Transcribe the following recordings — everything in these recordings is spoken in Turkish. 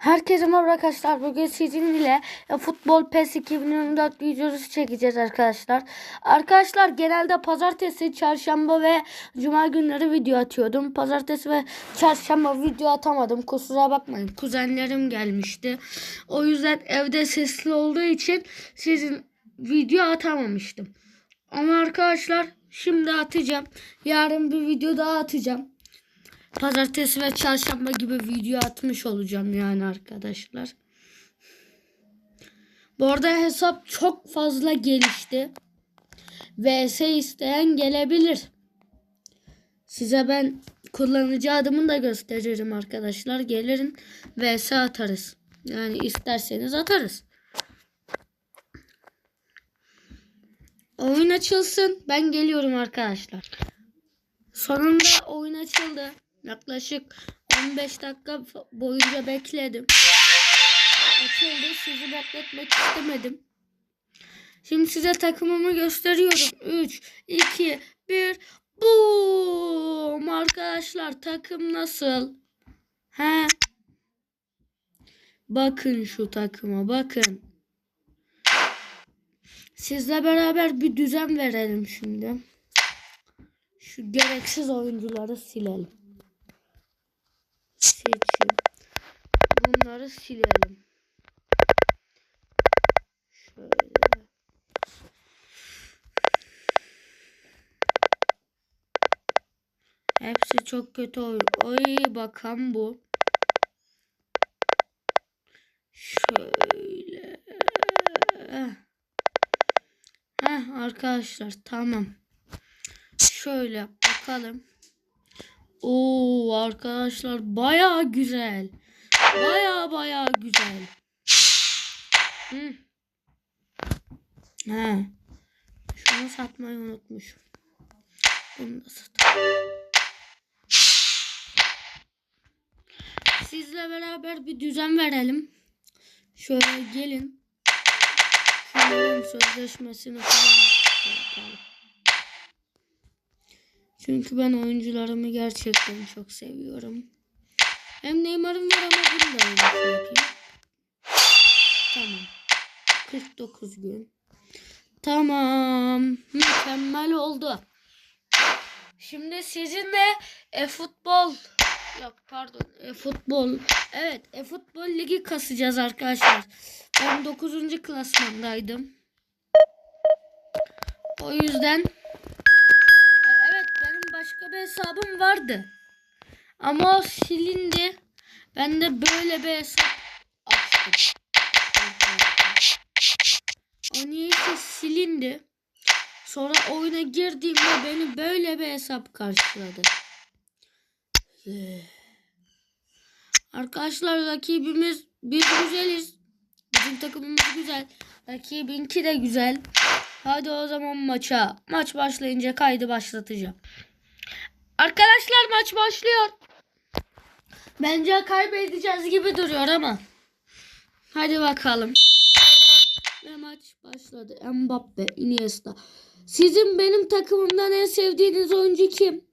Herkese merhaba arkadaşlar. Bugün sizin ile e, futbol PES 2024 videosu çekeceğiz arkadaşlar. Arkadaşlar genelde pazartesi, çarşamba ve cuma günleri video atıyordum. Pazartesi ve çarşamba video atamadım. Kusura bakmayın. Kuzenlerim gelmişti. O yüzden evde sesli olduğu için sizin video atamamıştım. Ama arkadaşlar şimdi atacağım. Yarın bir video daha atacağım. Pazartesi ve çarşamba gibi video atmış olacağım yani arkadaşlar. Bu arada hesap çok fazla gelişti. VS isteyen gelebilir. Size ben kullanıcı adımını da gösteririm arkadaşlar. Gelirin VS atarız. Yani isterseniz atarız. Oyun açılsın. Ben geliyorum arkadaşlar. Sonunda oyun açıldı. Yaklaşık 15 dakika boyunca bekledim. Açıldı. Sizi bekletmek istemedim. Şimdi size takımımı gösteriyorum. 3, 2, 1. Boom! Arkadaşlar takım nasıl? He? Bakın şu takıma bakın. Sizle beraber bir düzen verelim şimdi. Şu gereksiz oyuncuları silelim. Seçin. Bunları silelim. Şöyle. Hepsi çok kötü oyun. Oy bakan bu. Şöyle. Heh arkadaşlar tamam. Şöyle bakalım. Oo arkadaşlar baya güzel. Baya baya güzel. Hı. Ha. Şunu satmayı unutmuşum. Bunu da satalım. Sizle beraber bir düzen verelim. Şöyle gelin. Şunların sözleşmesini falan yapalım. Çünkü ben oyuncularımı gerçekten çok seviyorum. Hem Neymar'ım var ama bunu da yapayım. Tamam. 49 gün. Tamam. Mükemmel oldu. Şimdi sizinle e, futbol yok pardon e, futbol evet e, futbol ligi kasacağız arkadaşlar. Ben 9. klasmandaydım. O yüzden bir hesabım vardı. Ama o silindi. Ben de böyle bir hesap açtım. O niyeyse silindi. Sonra oyuna girdiğimde beni böyle bir hesap karşıladı. Arkadaşlar rakibimiz biz güzeliz. Bizim takımımız güzel. Rakibinki de güzel. Hadi o zaman maça. Maç başlayınca kaydı başlatacağım. Arkadaşlar maç başlıyor. Bence kaybedeceğiz gibi duruyor ama. Hadi bakalım. Ve maç başladı. Mbappe, Iniesta. Sizin benim takımımdan en sevdiğiniz oyuncu kim?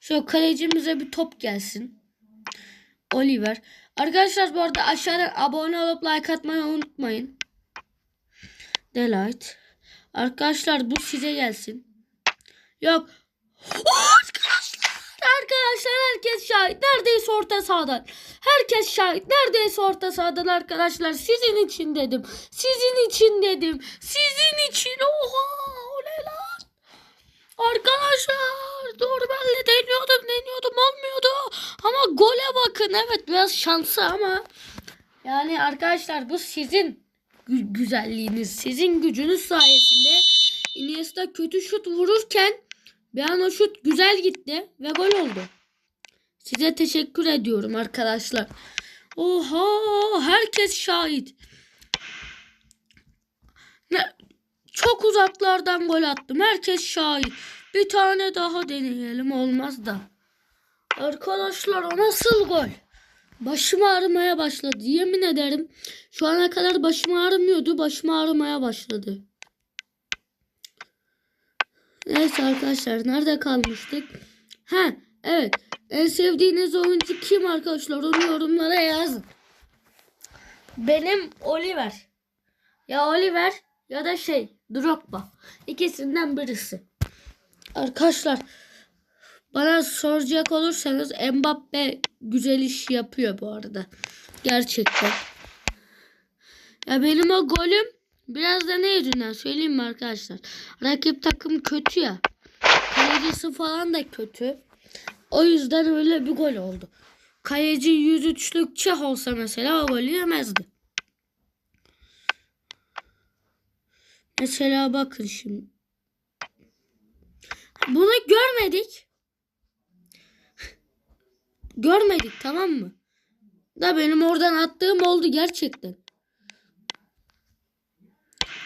Şu kalecimize bir top gelsin. Oliver. Arkadaşlar bu arada aşağıdan abone olup like atmayı unutmayın. Delight. Arkadaşlar bu size gelsin. Yok. Arkadaşlar. Herkes şahit. Neredeyse orta sahadan. Herkes şahit. Neredeyse orta sahadan arkadaşlar. Sizin için dedim. Sizin için dedim. Sizin için. Oha. O ne lan? Arkadaşlar. Doğru ben de deniyordum. Deniyordum. Olmuyordu. Ama gole bakın. Evet biraz şansı ama. Yani arkadaşlar bu sizin gü- güzelliğiniz, sizin gücünüz sayesinde Iniesta kötü şut vururken bir an o şut güzel gitti ve gol oldu. Size teşekkür ediyorum arkadaşlar. Oha herkes şahit. Ne, çok uzaklardan gol attım. Herkes şahit. Bir tane daha deneyelim olmaz da. Arkadaşlar o nasıl gol? Başım ağrımaya başladı. Yemin ederim şu ana kadar başım ağrımıyordu. Başım ağrımaya başladı. Neyse arkadaşlar nerede kalmıştık? Ha evet En sevdiğiniz oyuncu kim arkadaşlar? Onu yorumlara yazın. Benim Oliver. Ya Oliver ya da şey Drogba. İkisinden birisi. Arkadaşlar bana soracak olursanız Mbappe güzel iş yapıyor bu arada. Gerçekten. Ya benim o golüm biraz da ne yüzünden söyleyeyim mi arkadaşlar? Rakip takım kötü ya. Kalecisi falan da kötü. O yüzden öyle bir gol oldu. Kaleci 103'lük Çeh olsa mesela o golü yemezdi. Mesela bakın şimdi. Bunu görmedik. görmedik tamam mı? Da benim oradan attığım oldu gerçekten.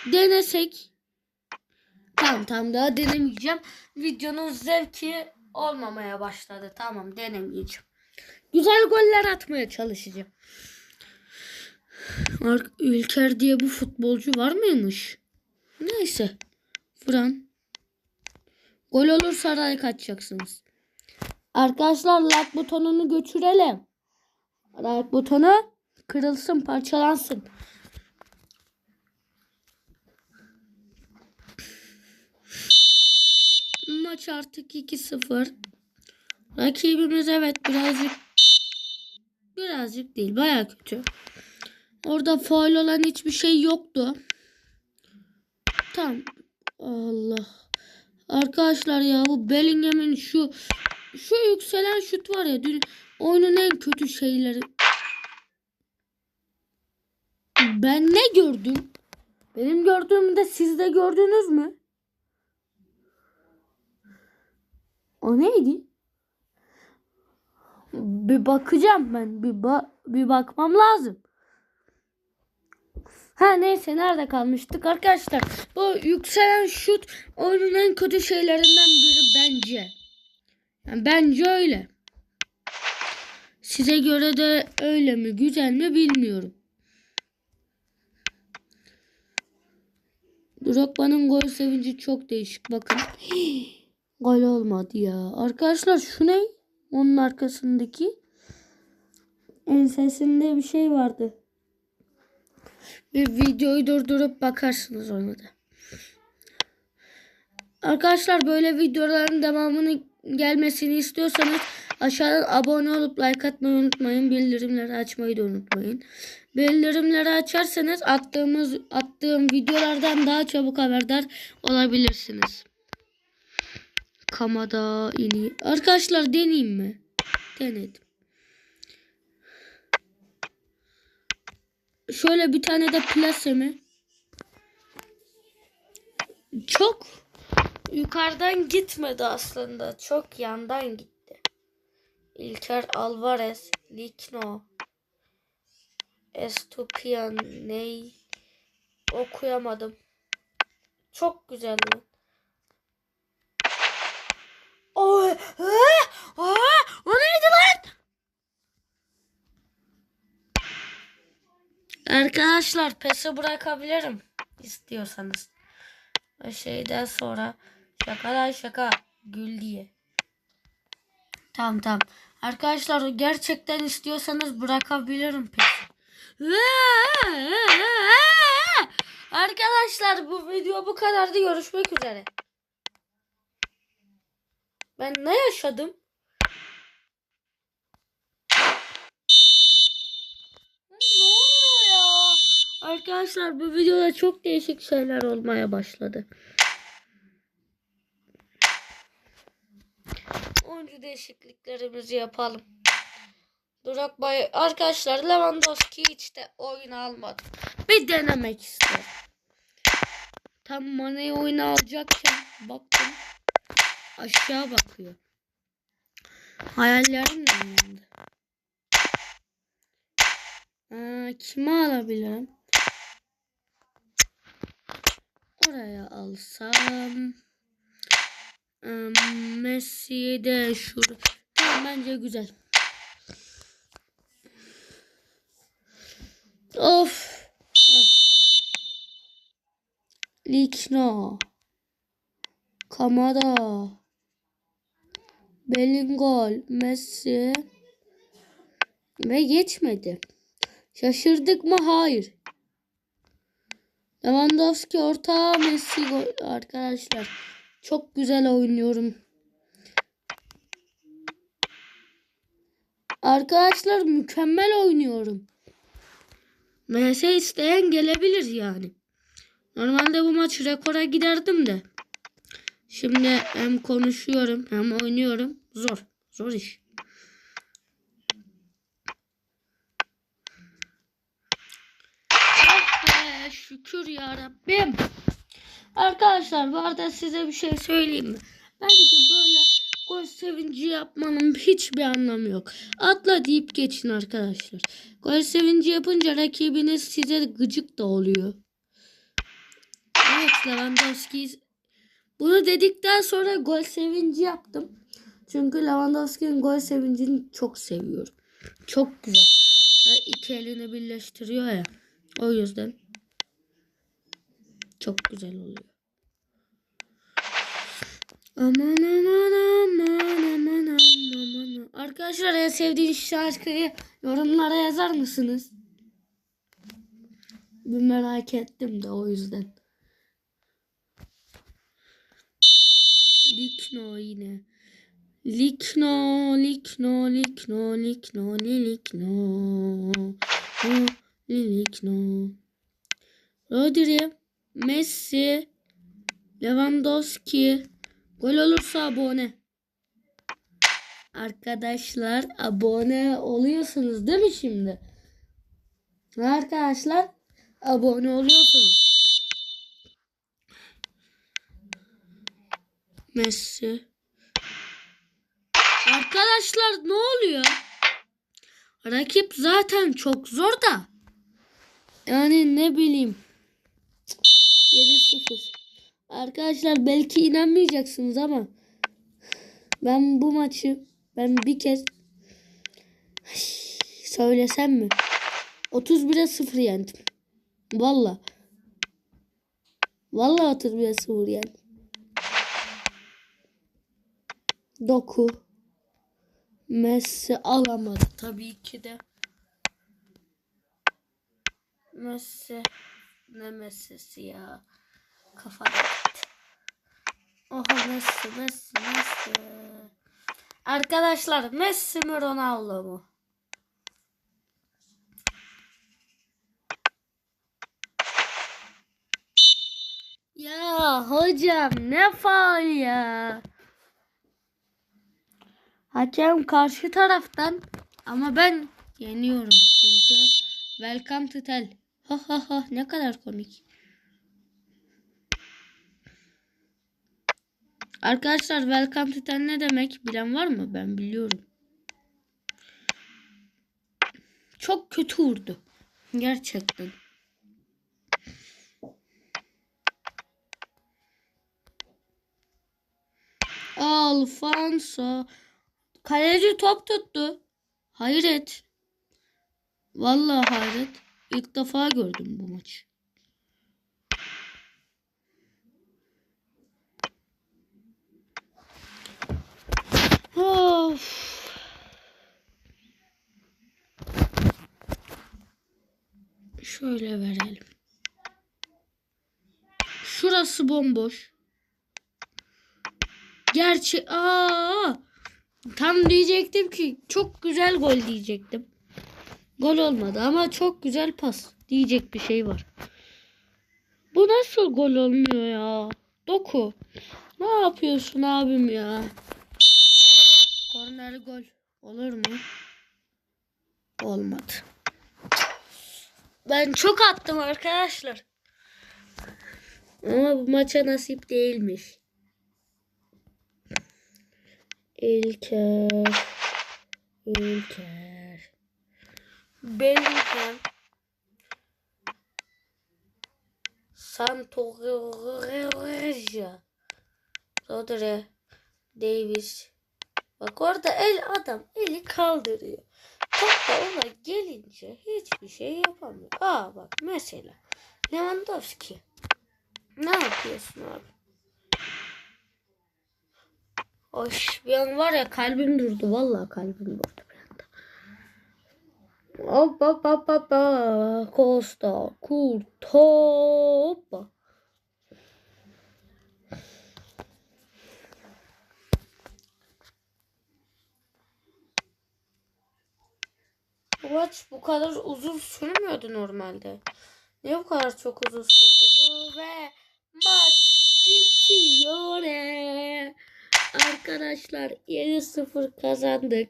Denesek. Tamam tamam daha denemeyeceğim. Videonun zevki olmamaya başladı. Tamam denemeyeceğim. Güzel goller atmaya çalışacağım. Ülker diye bu futbolcu var mıymış? Neyse. Fıran. Gol olursa like atacaksınız. Arkadaşlar like butonunu götürelim. Like butonu kırılsın parçalansın. Maç artık 2-0. Rakibimiz evet birazcık birazcık değil baya kötü. Orada faul olan hiçbir şey yoktu. Tamam. Allah. Arkadaşlar ya bu Bellingham'in şu şu yükselen şut var ya dün oyunun en kötü şeyleri. Ben ne gördüm? Benim gördüğümü de siz de gördünüz mü? O neydi? Bir bakacağım ben. Bir, ba- bir bakmam lazım. Ha neyse nerede kalmıştık arkadaşlar. Bu yükselen şut oyunun en kötü şeylerinden biri bence. Yani bence öyle. Size göre de öyle mi güzel mi bilmiyorum. Drogba'nın gol sevinci çok değişik bakın. Gol olmadı ya. Arkadaşlar şu ne? Onun arkasındaki ensesinde bir şey vardı. Bir videoyu durdurup bakarsınız ona da. Arkadaşlar böyle videoların devamını gelmesini istiyorsanız aşağıdan abone olup like atmayı unutmayın. Bildirimleri açmayı da unutmayın. Bildirimleri açarsanız attığımız attığım videolardan daha çabuk haberdar olabilirsiniz. Kamada ini. Arkadaşlar deneyeyim mi? Denedim. Şöyle bir tane de plase mi? Çok yukarıdan gitmedi aslında. Çok yandan gitti. İlker Alvarez, Likno, Estupian, ney? Okuyamadım. Çok güzel lan. Aa, o neydi lan? Arkadaşlar pesi bırakabilirim istiyorsanız. O şeyden sonra şakadan şaka gül diye. Tamam tamam. Arkadaşlar gerçekten istiyorsanız bırakabilirim pesi. Arkadaşlar bu video bu kadardı. Görüşmek üzere. Ben ne yaşadım? Ne oluyor ya? Arkadaşlar bu videoda çok değişik şeyler olmaya başladı. Oyuncu değişikliklerimizi yapalım. Drogba arkadaşlar Lewandowski hiç de oyun almadı. Bir denemek istedim. Tam Mane'yi oyuna alacakken baktım aşağı bakıyor. Hayallerim de yandı. Aa, kimi alabilirim? Oraya alsam. Im, Messi'yi de şuraya. Tamam bence güzel. Of. Likno. Kamada. Belingol, Messi ve geçmedi. Şaşırdık mı? Hayır. Lewandowski orta Messi. Arkadaşlar çok güzel oynuyorum. Arkadaşlar mükemmel oynuyorum. MS isteyen gelebilir yani. Normalde bu maç rekora giderdim de. Şimdi hem konuşuyorum hem oynuyorum. Zor. Zor iş. Ah şükür ya Rabbim. Arkadaşlar bu arada size bir şey söyleyeyim mi? Bence böyle gol sevinci yapmanın hiçbir anlamı yok. Atla deyip geçin arkadaşlar. Gol sevinci yapınca rakibiniz size gıcık da oluyor. Evet Lewandowski bunu dedikten sonra gol sevinci yaptım. Çünkü Lewandowski'nin gol sevincini çok seviyorum. Çok güzel. Ve iki elini birleştiriyor ya. O yüzden çok güzel oluyor. Aman aman aman aman aman. Arkadaşlar en sevdiğiniz şarkıyı yorumlara yazar mısınız? Bir merak ettim de o yüzden. Likno yine. Likno, likno, likno, likno, likno. Likno. Rodri, Messi, Lewandowski. Gol olursa abone. Arkadaşlar abone oluyorsunuz değil mi şimdi? Arkadaşlar abone oluyorsunuz. Messi. Arkadaşlar ne oluyor? Rakip zaten çok zor da. Yani ne bileyim. 7-0. Arkadaşlar belki inanmayacaksınız ama ben bu maçı ben bir kez söylesem mi? 31'e 0 yendim. Valla. Valla 31'e 0 yendim. Doku. Messi alamadı tabii ki de. Messi. Ne Messi'si ya. Kafada gitti. Oha Messi, Messi, Messi. Arkadaşlar Messi mi Ronaldo mu? Ya hocam ne faal ya. Hakem karşı taraftan ama ben yeniyorum çünkü welcome to tell. Ha ha ha ne kadar komik. Arkadaşlar welcome to tell ne demek bilen var mı? Ben biliyorum. Çok kötü vurdu. Gerçekten. Alfonso. Kaleci top tuttu. Hayret. Vallahi hayret. İlk defa gördüm bu maçı. Of. Şöyle verelim. Şurası bomboş. Gerçi aa tam diyecektim ki çok güzel gol diyecektim. Gol olmadı ama çok güzel pas diyecek bir şey var. Bu nasıl gol olmuyor ya? Doku. Ne yapıyorsun abim ya? Korner gol olur mu? Olmadı. Ben çok attım arkadaşlar. Ama bu maça nasip değilmiş. İlker. İlker. Bellingham. Santoreja. Rodri. Davis. Bak orada el adam eli kaldırıyor. Top da ona gelince hiçbir şey yapamıyor. Aa bak mesela Lewandowski. Ne yapıyorsun abi? Hoş bir an var ya kalbim durdu. Vallahi kalbim durdu bir anda. Hoppa hoppa hoppa. Costa kurt hoppa. Maç bu kadar uzun sürmüyordu normalde. Niye bu kadar çok uzun sürdü bu ve maç bitiyor. Arkadaşlar 7-0 kazandık.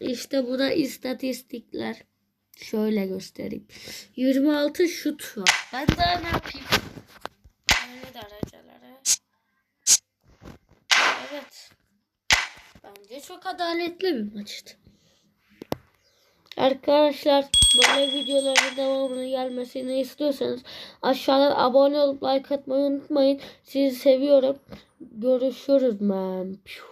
İşte bu da istatistikler. Şöyle göstereyim. 26 şut var. Ben daha ne yapayım? Aynı dereceleri. Evet. Bence çok adaletli bir maçtı. Arkadaşlar böyle videoların devamını gelmesini istiyorsanız aşağıdan abone olup like atmayı unutmayın. Sizi seviyorum. Görüşürüz. Piu.